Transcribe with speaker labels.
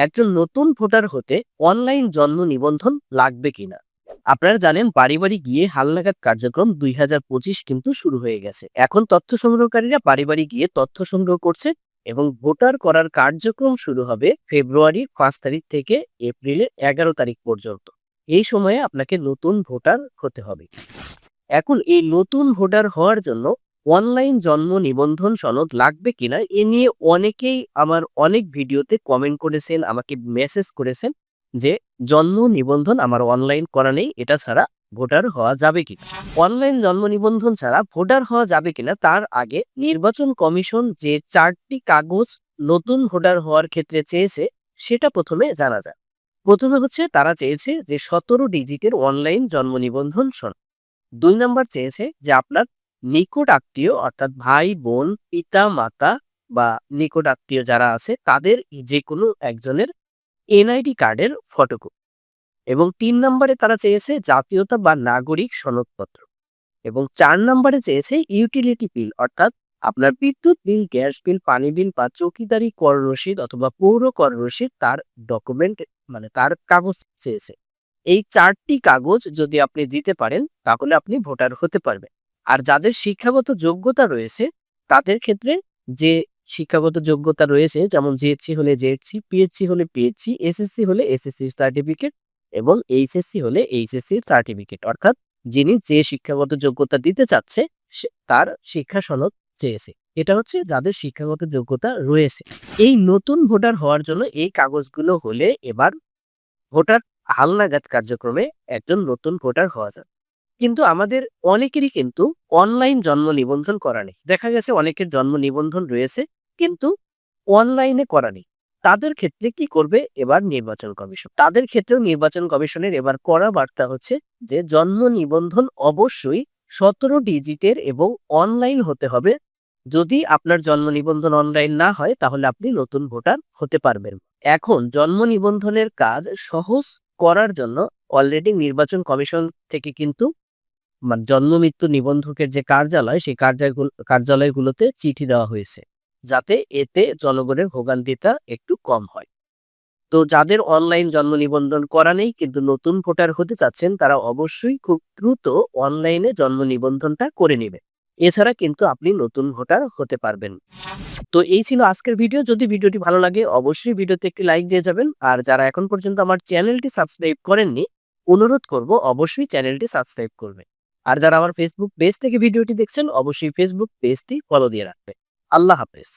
Speaker 1: একজন নতুন ভোটার হতে অনলাইন জন্ম নিবন্ধন লাগবে কিনা? আপনারা জানেন বাড়ি বাড়ি গিয়ে হালনাগাদ কার্যক্রম দুই হাজার পঁচিশ কিন্তু শুরু হয়ে গেছে। এখন তথ্য সংগ্রহকারীরা বাড়ি বাড়ি গিয়ে তথ্য সংগ্রহ করছে এবং ভোটার করার কার্যক্রম শুরু হবে ফেব্রুয়ারির পাঁচ তারিখ থেকে এপ্রিলের এগারো তারিখ পর্যন্ত। এই সময়ে আপনাকে নতুন ভোটার হতে হবে। এখন এই নতুন ভোটার হওয়ার জন্য অনলাইন জন্ম নিবন্ধন সনদ লাগবে কিনা, এ নিয়ে অনেকেই আমার অনেক ভিডিওতে কমেন্ট করেছেন, আমাকে মেসেজ করেছেন যে, জন্ম নিবন্ধন আমার অনলাইন করা নেই, এটা ছাড়া ভোটার হওয়া যাবে কিনা অনলাইন জন্ম নিবন্ধন ছাড়া ভোটার হওয়া যাবে কিনা, তার আগে নির্বাচন কমিশন যে চারটি কাগজ নতুন ভোটার হওয়ার ক্ষেত্রে চেয়েছে, সেটা প্রথমে জানা যায় প্রথমে হচ্ছে, তারা চেয়েছে যে, সতেরো ডিজিটের অনলাইন জন্ম নিবন্ধন সনদ। দুই নাম্বার চেয়েছে যে, আপনার নিকট আত্মীয়, অর্থাৎ ভাই, বোন, পিতা, মাতা বা নিকট আত্মীয় যারা আছে, তাদের যে কোনো একজনের এনআইডি কার্ডের ফটোকপি এবং তিন নম্বরে তারা চেয়েছে জাতীয়তা বা নাগরিক সনদপত্র এবং চার নম্বরে চেয়েছে ইউটিলিটি বিল অর্থাৎ আপনার বিদ্যুৎ বিল, গ্যাস বিল, পানি বিল বা চৌকিদারি কর রসিদ অথবা পৌর কর রসিদ তার ডকুমেন্ট মানে তার কাগজ চেয়েছে। এই চারটি কাগজ যদি আপনি দিতে পারেন, তাহলে আপনি ভোটার হতে পারবেন। আর যাদের শিক্ষাগত যোগ্যতা রয়েছে, তাদের ক্ষেত্রে যে শিক্ষাগত যোগ্যতা রয়েছে, যেমন জিএসসি হলে জিএসসি পিএইচসি হলে পিএইচসি এসএসসি হলে এসএসসি সার্টিফিকেট এবং এইচএসসি হলে এইচএসসি সার্টিফিকেট অর্থাৎ যিনি যে শিক্ষাগত যোগ্যতা দিতে চাচ্ছে তার শিক্ষা সনদ চেয়েছে। এটা হচ্ছে যাদের শিক্ষাগত যোগ্যতা রয়েছে। এই নতুন ভোটার হওয়ার জন্য এই কাগজগুলো হলে এবার ভোটার হালনাগাদ কার্যক্রমে একজন নতুন ভোটার হওয়া যায় কিন্তু আমাদের অনেকেরই কিন্তু অনলাইন জন্ম নিবন্ধন করা নেই। দেখা গেছে অনেকের জন্ম নিবন্ধন রয়েছে, কিন্তু অনলাইনে করা নেই। তাদের ক্ষেত্রে কি করবে? এবার নির্বাচন কমিশন। তাদের ক্ষেত্রেও নির্বাচন কমিশনের এবার করা বার্তা হচ্ছে যে, জন্ম নিবন্ধন অবশ্যই সতেরো ডিজিটের এবং অনলাইন হতে হবে। যদি আপনার জন্ম নিবন্ধন অনলাইন না হয়, তাহলে আপনি নতুন ভোটার হতে পারবেন। এখন জন্ম নিবন্ধনের কাজ সহজ করার জন্য অলরেডি নির্বাচন কমিশন থেকে কিন্তু জন্ম মৃত্যু নিবন্ধকের যে কার্যালয়, সেই কার্যালয়গুলো কার্যালয়গুলোতে চিঠি দেওয়া হয়েছে, যাতে এতে জনগণের ভোগান্তিটা একটু কম হয়। তো যাদের অনলাইন জন্ম নিবন্ধন করা নেই, কিন্তু নতুন ভোটার হতে চাচ্ছেন, তারা অবশ্যই খুব দ্রুত অনলাইনে জন্ম নিবন্ধনটা করে নেবেন। এছাড়া কিন্তু আপনি নতুন ভোটার হতে পারবেন। তো এই ছিল আজকের ভিডিও। যদি ভিডিওটি ভালো লাগে, অবশ্যই ভিডিওতে একটি লাইক দিয়ে যাবেন। আর যারা এখন পর্যন্ত আমার চ্যানেলটি সাবস্ক্রাইব করেননি, অনুরোধ করব অবশ্যই চ্যানেলটি সাবস্ক্রাইব করবে আর যারা আমার ফেসবুক পেজ থেকে ভিডিওটি দেখছেন, অবশ্যই ফেসবুক পেজটি ফলো দিয়ে রাখবে আল্লাহ হাফেজ।